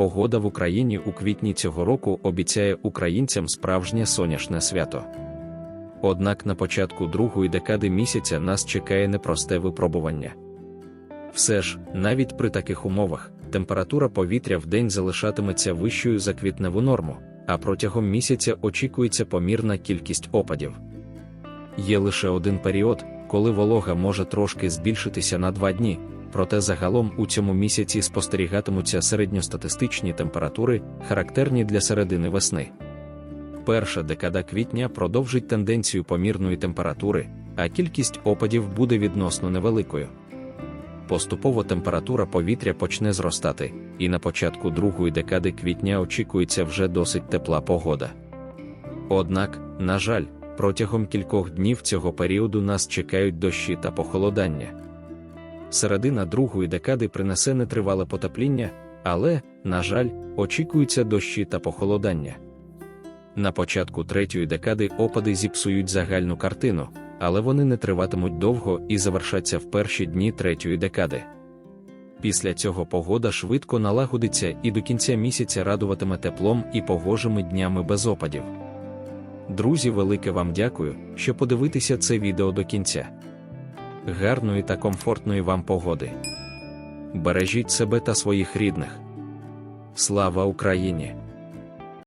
погода в Україні у квітні цього року обіцяє українцям справжнє сонячне свято. Однак на початку другої декади місяця нас чекає непросте випробування. Все ж, навіть при таких умовах, температура повітря в день залишатиметься вищою за квітневу норму, а протягом місяця очікується помірна кількість опадів. Є лише один період, коли волога може трошки збільшитися на два дні, проте загалом у цьому місяці спостерігатимуться середньостатистичні температури, характерні для середини весни. Перша декада квітня продовжить тенденцію помірної температури, а кількість опадів буде відносно невеликою. Поступово температура повітря почне зростати, і на початку другої декади квітня очікується вже досить тепла погода. Однак, на жаль, протягом кількох днів цього періоду нас чекають дощі та похолодання. Середина другої декади принесе нетривале потепління, але, на жаль, очікуються дощі та похолодання. На початку третьої декади опади зіпсують загальну картину, але вони не триватимуть довго і завершаться в перші дні третьої декади. Після цього погода швидко налагодиться і до кінця місяця радуватиме теплом і погожими днями без опадів. Друзі, велике вам дякую, що подивитеся це відео до кінця. Гарної та комфортної вам погоди. Бережіть себе та своїх рідних. Слава Україні!